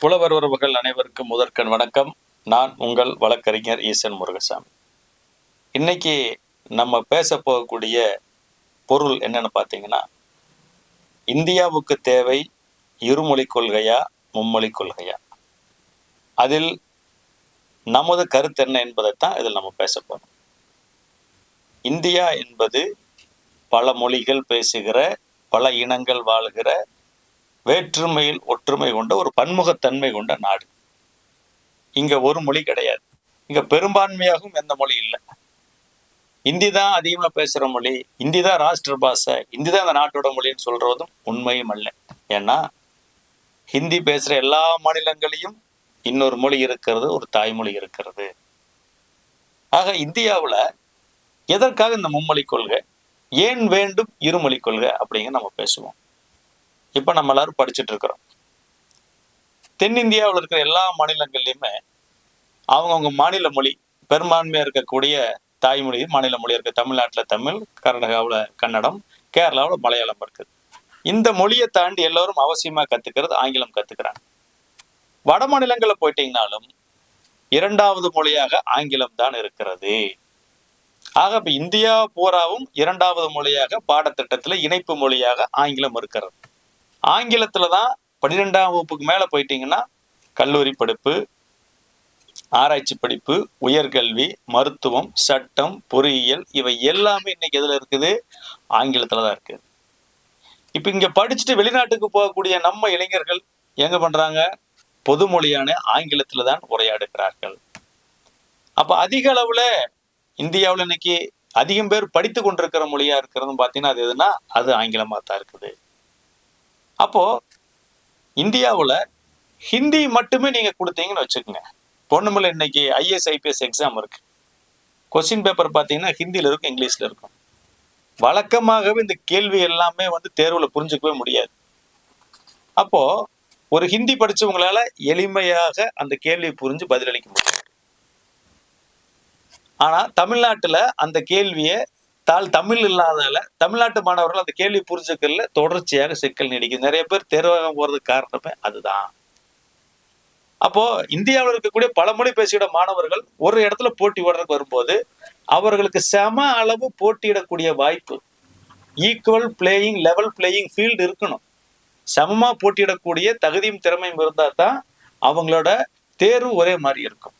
புலவர் உறவுகள் அனைவருக்கும் முதற்கண் வணக்கம். நான் உங்கள் வழக்கறிஞர் ஈசன் முருகசாமி. இன்னைக்கு நம்ம பேச போகக்கூடிய பொருள் என்னன்னு பார்த்தீங்கன்னா இந்தியாவுக்கு தேவை இருமொழி கொள்கையா மும்மொழி கொள்கையா? அதில் நமது கருத்து என்ன என்பதைத்தான் இதில் நம்ம பேச போகிறோம் இந்தியா என்பது பல மொழிகள் பேசுகிற பல இனங்கள் வாழுகிற வேற்றுமையில் ஒற்றுமை கொண்ட ஒரு பன்முகத்தன்மை கொண்ட நாடு. இங்க ஒரு மொழி கிடையாது. இங்க பெரும்பான்மையாகவும் எந்த மொழி இல்லை. இந்தி தான் அதிகமாக பேசுற மொழி இந்தி தான் ராஷ்டிர பாஷை இந்தி தான் இந்த நாட்டோட மொழின்னு சொல்றதும் உண்மையும் அல்ல. ஏன்னா ஹிந்தி பேசுற எல்லா மாநிலங்களையும் இன்னொரு மொழி இருக்கிறது ஒரு தாய்மொழி இருக்கிறது. ஆக இந்தியாவுல எதற்காக இந்த மும்மொழி கொள்கை? ஏன் வேண்டும் இருமொழி கொள்கை அப்படிங்க நம்ம பேசுவோம். இப்ப நம்ம எல்லாரும் படிச்சுட்டு இருக்கிறோம். தென்னிந்தியாவில் இருக்கிற எல்லா மாநிலங்கள்லையுமே அவங்கவுங்க மாநில மொழி பெரும்பான்மையா இருக்கக்கூடிய தாய்மொழி மாநில மொழி இருக்கு தமிழ்நாட்டுல தமிழ் கர்நாடகாவில் கன்னடம் கேரளாவில் மலையாளம் இருக்குது இந்த மொழியை தாண்டி எல்லோரும் அவசியமா கத்துக்கிறது ஆங்கிலம் கத்துக்கிறாங்க. வட மாநிலங்களில் போயிட்டீங்கனாலும் இரண்டாவது மொழியாக ஆங்கிலம் தான் இருக்கிறது. ஆக இப்ப இந்தியா பூராவும் இரண்டாவது மொழியாக பாடத்திட்டத்தில் இணைப்பு மொழியாக ஆங்கிலம் இருக்கிறது. ஆங்கிலத்தில் தான் பன்னிரெண்டாம் வகுப்புக்கு மேலே போயிட்டீங்கன்னா கல்லூரி படிப்பு ஆராய்ச்சி படிப்பு உயர்கல்வி மருத்துவம் சட்டம் பொறியியல் இவை எல்லாமே இன்னைக்கு எதில் இருக்குது? ஆங்கிலத்தில் தான் இருக்குது இப்போ இங்கே படிச்சுட்டு வெளிநாட்டுக்கு போகக்கூடிய நம்ம இளைஞர்கள் எங்க பண்ணுறாங்க பொது மொழியான ஆங்கிலத்தில் தான் உரையாடுகிறார்கள். அப்போ அதிக அளவில் இந்தியாவில் இன்னைக்கு அதிகம் பேர் படித்து கொண்டிருக்கிற மொழியாக இருக்கிறதுன்னு பார்த்தீங்கன்னா அது எதுனா அது ஆங்கிலமாக தான் இருக்குது. அப்போ இந்தியாவில் ஹிந்தி மட்டுமே நீங்க கொடுத்தீங்கன்னு வச்சுக்கோங்க. பொண்ணுமலை இன்னைக்கு ஐஎஸ் ஐபிஎஸ் எக்ஸாம் இருக்கு. கொஸ்டின் பேப்பர் பார்த்தீங்கன்னா ஹிந்தியில் இருக்கும் இங்கிலீஷில் இருக்கும். வழக்கமாகவே இந்த கேள்வி எல்லாமே வந்து தேர்வில் புரிஞ்சுக்கவே முடியாது. அப்போ ஒரு ஹிந்தி படிச்சவங்களால எளிமையாக அந்த கேள்வியை புரிஞ்சு பதிலளிக்க முடியும். ஆனா தமிழ்நாட்டுல அந்த கேள்வியை தால் தமிழ் இல்லாதால தமிழ்நாட்டு மாணவர்கள் அந்த கேள்வி புரிஞ்சுக்கல தொடர்ச்சியாக சிக்கல் நீடிக்கும் நிறைய பேர் தேர்வாக போறதுக்கு காரணமே அதுதான். அப்போ இந்தியாவில் இருக்கக்கூடிய பல மொழி பேசுகிற மாணவர்கள் ஒரு இடத்துல போட்டி போடுறதுக்கு வரும்போது அவர்களுக்கு சம அளவு போட்டியிடக்கூடிய வாய்ப்பு equal playing level playing field இருக்கணும். சமமாக போட்டியிடக்கூடிய தகுதியும் திறமையும் இருந்தால் தான் அவங்களோட தேர்வு ஒரே மாதிரி இருக்கும்.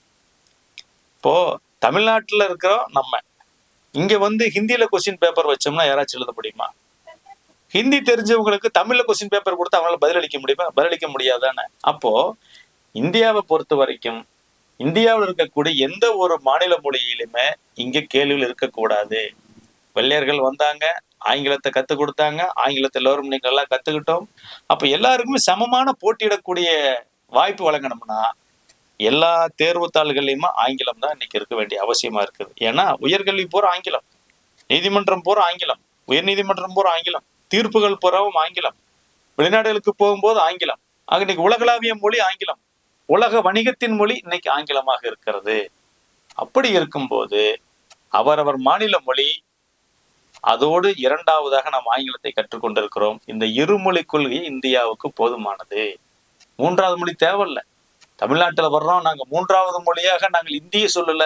இப்போ தமிழ்நாட்டில் இருக்கிறோம் நம்ம. இங்க வந்து ஹிந்தியில கொஸ்டின் பேப்பர் வச்சோம்னா யாராச்சும் எழுத முடியுமா? ஹிந்தி தெரிஞ்சவங்களுக்கு தமிழ்ல கொஸ்டின் பேப்பர் கொடுத்து அவங்களால பதிலளிக்க முடியுமா? பதிலளிக்க முடியாதானே? அப்போ இந்தியாவை பொறுத்த வரைக்கும் இந்தியாவில் இருக்கக்கூடிய எந்த ஒரு மாநில மொழியிலுமே இங்க கேள்விகள் இருக்கக்கூடாது. வெள்ளையர்கள் வந்தாங்க ஆங்கிலத்தை கத்துக் கொடுத்தாங்க ஆங்கிலத்தை எல்லோரும் நீங்க எல்லாம் கத்துக்கிட்டோம். அப்ப எல்லாருக்குமே சமமான போட்டியிடக்கூடிய வாய்ப்பு வழங்கணும்னா எல்லா தேர்வுத்தாள்கள்லையுமே ஆங்கிலம் தான் இன்னைக்கு இருக்க வேண்டிய அவசியமா இருக்குது. ஏன்னா உயர்கல்வி போற ஆங்கிலம் நீதிமன்றம் போற ஆங்கிலம் உயர் நீதிமன்றம் போற ஆங்கிலம் தீர்ப்புகள் போறவும் ஆங்கிலம் வெளிநாடுகளுக்கு போகும்போது ஆங்கிலம் ஆக இன்னைக்கு உலகளாவிய மொழி ஆங்கிலம் உலக வணிகத்தின் மொழி இன்னைக்கு ஆங்கிலமாக இருக்கிறது. அப்படி இருக்கும்போது அவரவர் மாநில மொழி அதோடு இரண்டாவதாக நாம் ஆங்கிலத்தை கற்றுக்கொண்டிருக்கிறோம். இந்த இருமொழி கொள்கை இந்தியாவுக்கு போதுமானது. மூன்றாவது மொழி தேவையில்லை. தமிழ்நாட்டுல வர்றோம் நாங்க மூன்றாவது மொழியாக நாங்கள் இந்திய சொல்லல.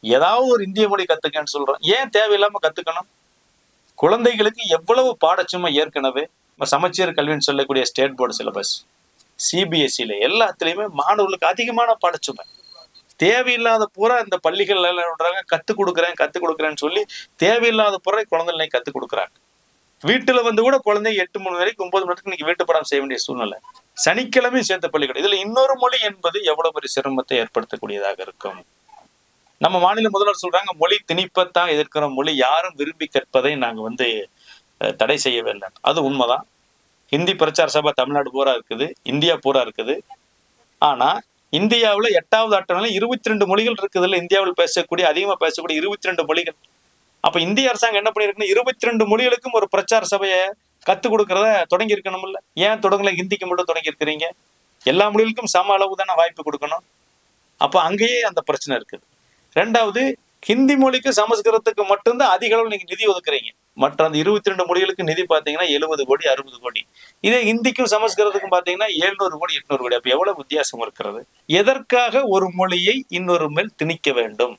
ஏதாவது ஒரு இந்திய மொழி கற்றுக்கன்னு சொல்றோம். ஏன் தேவையில்லாம கத்துக்கணும்? குழந்தைகளுக்கு எவ்வளவு பாடச்சுமை ஏற்கனவே? நம்ம சமச்சீர் கல்வின்னு சொல்லக்கூடிய ஸ்டேட் போர்டு சிலபஸ் சிபிஎஸ்சியில் எல்லாத்துலயுமே மாணவர்களுக்கு அதிகமான பாடச்சுமை. தேவையில்லாத பூரா இந்த பள்ளிகள் என்ன பண்றாங்க கத்துக் கொடுக்குறேன் கற்றுக் கொடுக்குறேன்னு சொல்லி தேவையில்லாத பூரா குழந்தைகளை கத்துக் கொடுக்குறாங்க. வீட்டுல வந்து கூட குழந்தைங்க எட்டு மணி வரைக்கும் ஒன்பது மணி வரைக்கும் இன்னைக்கு வீட்டு படம் செய்ய வேண்டிய சூழ்நிலை. சனிக்கிழமை சேர்ந்த பள்ளிக்கூடம் இதுல இன்னொரு மொழி என்பது எவ்வளவு பெரிய சிரமத்தை ஏற்படுத்தக்கூடியதாக இருக்கும். நம்ம மாநில முதல்வர் சொல்றாங்க மொழி திணிப்பத்தான் எதிர்க்கிற மொழி. யாரும் விரும்பி கற்பதை நாங்க வந்து தடை செய்ய வேண்டாம். அது உண்மைதான். ஹிந்தி பிரச்சார சபை தமிழ்நாடு பூரா இருக்குது. இந்தியா பூரா இருக்குது. ஆனா இந்தியாவுல எட்டாவது அட்டவணையில இருபத்தி ரெண்டு மொழிகள் இருக்குதுல்ல இந்தியாவில் பேசக்கூடிய அதிகமா பேசக்கூடிய இருபத்தி ரெண்டு மொழிகள். அப்ப இந்திய அரசாங்கம் என்ன பண்ணியிருக்குன்னா இருபத்தி ரெண்டு மொழிகளுக்கும் ஒரு பிரச்சார சபையை கத்து கொடுக்கறத தொடங்கி இருக்கணும்ல. ஏன் தொடங்கல? ஹிந்திக்கு மட்டும் தொடங்கி இருக்கிறீங்க. எல்லா மொழிகளுக்கும் சம அளவு தானே வாய்ப்பு கொடுக்கணும். அப்ப அங்கேயே அந்த பிரச்சனை இருக்குது ரெண்டாவது ஹிந்தி மொழிக்கு சமஸ்கிருதத்துக்கு மட்டும்தான் அதிக அளவு நீங்க நிதி ஒதுக்குறீங்க. மற்ற அந்த இருபத்தி ரெண்டு மொழிகளுக்கு நிதி பார்த்தீங்கன்னா எழுபது கோடி அறுபது கோடி. இதே ஹிந்திக்கும் சமஸ்கிருதத்துக்கும் பார்த்தீங்கன்னா எழுநூறு கோடி எட்நூறு கோடி. அப்ப எவ்வளவு வித்தியாசம் இருக்கிறது? எதற்காக ஒரு மொழியை இன்னொரு மேல் திணிக்க வேண்டும்?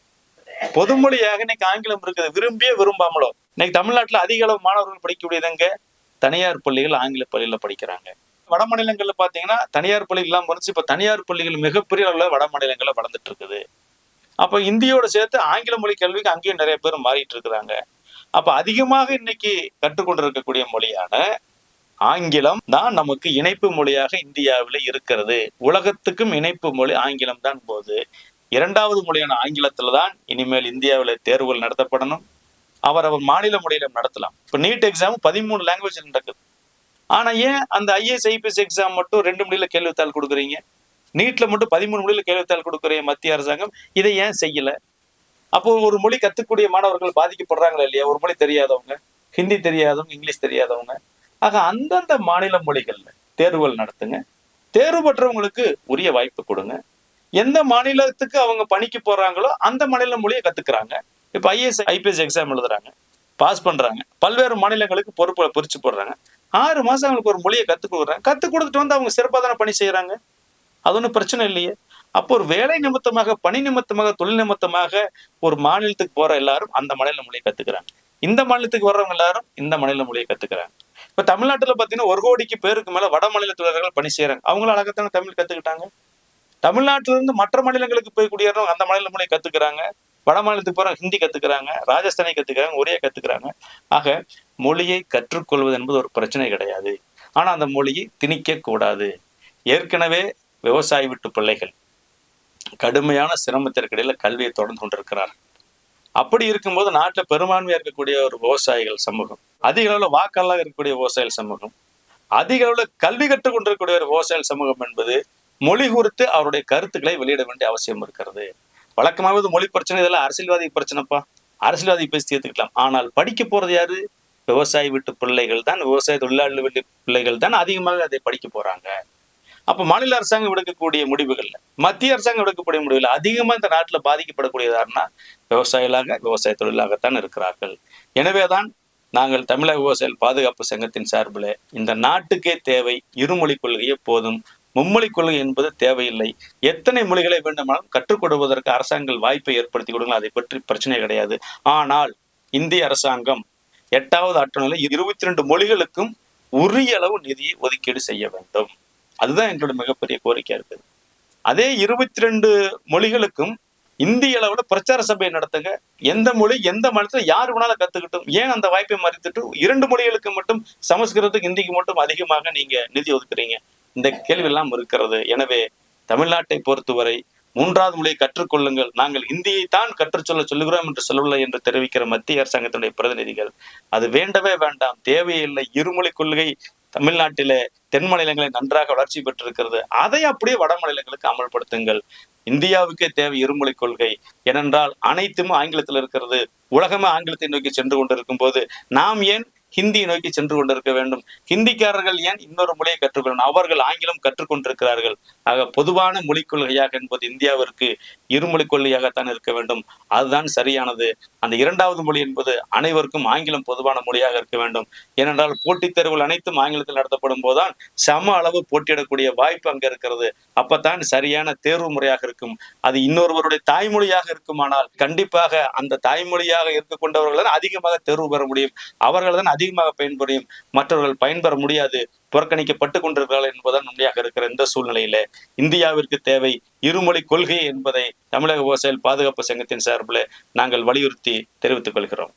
பொதுமொழியாக இன்னைக்கு ஆங்கிலம் இருக்குது. விரும்பியே விரும்பாமலோ. இன்னைக்கு தமிழ்நாட்டுல அதிக அளவு மாணவர்கள் படிக்கக்கூடியதுங்க தனியார் பள்ளிகள் ஆங்கில பள்ளியில படிக்கிறாங்க. வட மாநிலங்களில் பாத்தீங்கன்னா தனியார் பள்ளி இல்லாமல் இருந்துச்சு. இப்போ தனியார் பள்ளிகள் மிகப்பெரிய அளவுல வட மாநிலங்களில் வளர்ந்துட்டு இருக்குது அப்போ இந்தியோட சேர்த்து ஆங்கில மொழி கல்விக்கு அங்கேயும் நிறைய பேர் மாறிட்டு இருக்கிறாங்க அப்ப அதிகமாக இன்னைக்கு கற்றுக்கொண்டு இருக்கக்கூடிய மொழியான ஆங்கிலம் தான் நமக்கு இணைப்பு மொழியாக இந்தியாவில் இருக்கிறது. உலகத்துக்கும் இணைப்பு மொழி ஆங்கிலம் தான் போது இரண்டாவது மொழியான ஆங்கிலத்துல தான் இனிமேல் இந்தியாவில் தேர்வுகள் நடத்தப்படணும். அவர் அவர் மாநில மொழியில நடத்தலாம். இப்ப நீட் எக்ஸாம் பதிமூணு லாங்குவேஜ் நடக்குது. ஆனா ஏன் அந்த ஐஏஎஸ் ஐபிஎஸ் எக்ஸாம் மட்டும் ரெண்டு மொழியில கேள்வித்தாள் கொடுக்குறீங்க? நீட்ல மட்டும் பதிமூணு மொழியில கேள்வித்தாள் கொடுக்குற மத்திய அரசாங்கம் இதை ஏன் செய்யல? அப்போ ஒரு மொழி கத்துக்கூடிய மாணவர்கள் பாதிக்கப்படுறாங்களா இல்லையா? ஒரு மொழி தெரியாதவங்க ஹிந்தி தெரியாதவங்க இங்கிலீஷ் தெரியாதவங்க. ஆக அந்தந்த மாநில மொழிகள்ல தேர்வுகள் நடத்துங்க. தேர்வு பெற்றவங்களுக்கு உரிய வாய்ப்பு கொடுங்க. எந்த மாநிலத்துக்கு அவங்க பணிக்கு போறாங்களோ அந்த மாநில மொழியை கத்துக்கிறாங்க. இப்ப ஐஏஎஸ் ஐபிஎஸ் எக்ஸாம் எழுதுறாங்க. பாஸ் பண்றாங்க. பல்வேறு மாநிலங்களுக்கு பொறுப்பு பிரிச்சு போடுறாங்க. ஆறு மாதம் அவங்களுக்கு ஒரு மொழியை கற்றுக் கொடுக்குறாங்க. கற்றுக் கொடுத்துட்டு வந்து அவங்க சிறப்பாக தானே பணி செய்யறாங்க அது ஒன்றும் பிரச்சனை இல்லையே. அப்போ ஒரு வேலை நிமித்தமாக பணி நிமித்தமாக தொழில் நிமித்தமாக ஒரு மாநிலத்துக்கு போற எல்லாரும் அந்த மாநில மொழியை கத்துக்கிறாங்க. இந்த மாநிலத்துக்கு வர்றவங்க எல்லாரும் இந்த மாநில மொழியை கத்துக்கிறாங்க. இப்ப தமிழ்நாட்டுல பாத்தீங்கன்னா ஒரு கோடிக்கு பேருக்கு மேல வட மாநில தொழிலாளர்கள் பணி செய்கிறாங்க அவங்களும் அழகத்தான தமிழ் கத்துக்கிட்டாங்க? தமிழ்நாட்டில இருந்து மற்ற மாநிலங்களுக்கு போய் குடியேறவங்க அந்த மாநில மொழியை கத்துக்கிறாங்க. வட மாநிலத்துக்கு போற ஹிந்தி கத்துக்கிறாங்க ராஜஸ்தானி கத்துக்கிறாங்க ஒரே கத்துக்கிறாங்க. ஆக மொழியை கற்றுக்கொள்வது என்பது ஒரு பிரச்சனை கிடையாது. ஆனா அந்த மொழியை திணிக்க கூடாது. ஏற்கனவே விவசாய விட்டு பிள்ளைகள் கடுமையான சிரமத்திற்கிடையில கல்வியை தொடர்ந்து கொண்டிருக்கிறார்கள். அப்படி இருக்கும்போது நாட்டில் பெரும்பான்மையா இருக்கக்கூடிய ஒரு விவசாயிகள் சமூகம் அதிக அளவில் வாக்காளராக இருக்கக்கூடிய விவசாயிகள் சமூகம் அதிக அளவில் கல்வி கற்றுக் கொண்டிருக்கக்கூடிய ஒரு விவசாயிகள் சமூகம் என்பது மொழி குறித்து அவருடைய கருத்துக்களை வெளியிட வேண்டிய அவசியம் இருக்கிறது. வழக்கமாவது மொழி பிரச்சனை இதெல்லாம் அரசியல்வாதி பிரச்சனைப்பா. அரசியல்வாதி பேசி தீர்த்துக்கலாம். ஆனால் படிக்க போறது யாரு? விவசாய வீட்டு பிள்ளைகள் தான் விவசாய தொழிலாளர் வீட்டு பிள்ளைகள் தான் அதிகமாக அதை படிக்க போறாங்க. அப்ப மாநில அரசாங்கம் எடுக்கக்கூடிய முடிவுகள்ல மத்திய அரசாங்கம் எடுக்கக்கூடிய முடிவுகள் அதிகமா இந்த நாட்டுல பாதிக்கப்படக்கூடியதாருன்னா விவசாயிகளாக விவசாய தொழிலாகத்தான் இருக்கிறார்கள். எனவேதான் நாங்கள் தமிழக விவசாயிகள் பாதுகாப்பு சங்கத்தின் சார்பில் இந்த நாட்டுக்கே தேவை இருமொழி கொள்கையே போதும். மும்மொழி கொள்கை என்பது தேவையில்லை. எத்தனை மொழிகளை வேண்டுமானாலும் கற்றுக் கொடுப்பதற்கு அரசாங்கங்கள் வாய்ப்பை ஏற்படுத்தி கொடுங்க அதை பற்றி பிரச்சனை கிடையாது. ஆனால் இந்திய அரசாங்கம் எட்டாவது அட்டவணையில் இருபத்தி ரெண்டு மொழிகளுக்கும் உரிய அளவு நிதியை ஒதுக்கீடு செய்ய வேண்டும். அதுதான் எங்களோட மிகப்பெரிய கோரிக்கையா இருக்குது. அதே இருபத்தி ரெண்டு மொழிகளுக்கும் இந்திய அளவுல பிரச்சார சபையை நடத்துங்க. எந்த மொழி எந்த மாநிலத்துல யார் வேணாலும் கத்துக்கிட்டும். ஏன் அந்த வாய்ப்பை மறுத்துட்டு இரண்டு மொழிகளுக்கு மட்டும் சமஸ்கிருதத்துக்கு இந்திக்கு மட்டும் அதிகமாக நீங்க நிதி ஒதுக்குறீங்க? இந்த கேள்வியெல்லாம் இருக்கிறது. எனவே தமிழ்நாட்டை பொறுத்தவரை மூன்றாவது மொழியை கற்றுக்கொள்ளுங்கள். நாங்கள் இந்தியை தான் கற்றுச் சொல்ல சொல்லுகிறோம் என்று சொல்லவில்லை என்று தெரிவிக்கிற மத்திய அரசாங்கத்தினுடைய பிரதிநிதிகள் அது வேண்டவே வேண்டாம். தேவையில்லை இருமொழி கொள்கை தமிழ்நாட்டிலே தென் மாநிலங்களில் நன்றாக வளர்ச்சி பெற்றிருக்கிறது. அதை அப்படியே வட மாநிலங்களுக்கு அமல்படுத்துங்கள். இந்தியாவுக்கே தேவை இருமொழி கொள்கை. ஏனென்றால் அனைத்தும் ஆங்கிலத்தில் இருக்கிறது. உலகமே ஆங்கிலத்தை நோக்கி சென்று கொண்டிருக்கும் போது நாம் ஏன் ஹிந்தியை நோக்கி சென்று கொண்டிருக்க வேண்டும். ஹிந்திக்காரர்கள் ஏன் இன்னொரு மொழியை கற்றுக்கொள்ளணும்? அவர்கள் ஆங்கிலம் கற்றுக்கொண்டிருக்கிறார்கள். ஆக பொதுவான மொழிக் கொள்கையாக என்பது இந்தியாவிற்கு இருமொழிக் கொள்கையாகத்தான் இருக்க வேண்டும். அதுதான் சரியானது. அந்த இரண்டாவது மொழி என்பது அனைவருக்கும் ஆங்கிலம் பொதுவான மொழியாக இருக்க வேண்டும். ஏனென்றால் போட்டித் தேர்வுகள் அனைத்தும் ஆங்கிலத்தில் நடத்தப்படும் போதுதான் சம அளவு போட்டியிடக்கூடிய வாய்ப்பு அங்க இருக்கிறது. அப்பத்தான் சரியான தேர்வு முறையாக இருக்கும். அது இன்னொருவருடைய தாய்மொழியாக இருக்குமானால் கண்டிப்பாக அந்த தாய்மொழியாக இருக்க கொண்டவர்கள் தான் அதிகமாக தேர்வு பெற முடியும். அவர்கள் தான் அதிகமாக பயன்புரியும் மற்றவர்கள் பயன்பெற முடியாது புறக்கணிக்கப்பட்டு கொண்டிருக்கிறார்கள் என்பதுதான் உண்மையாக இருக்கிற இந்த சூழ்நிலையில. இந்தியாவிற்கு தேவை இருமொழி கொள்கை என்பதை தமிழக விவசாயிகள் பாதுகாப்பு சங்கத்தின் சார்பில் நாங்கள் வலியுறுத்தி தெரிவித்துக் கொள்கிறோம்.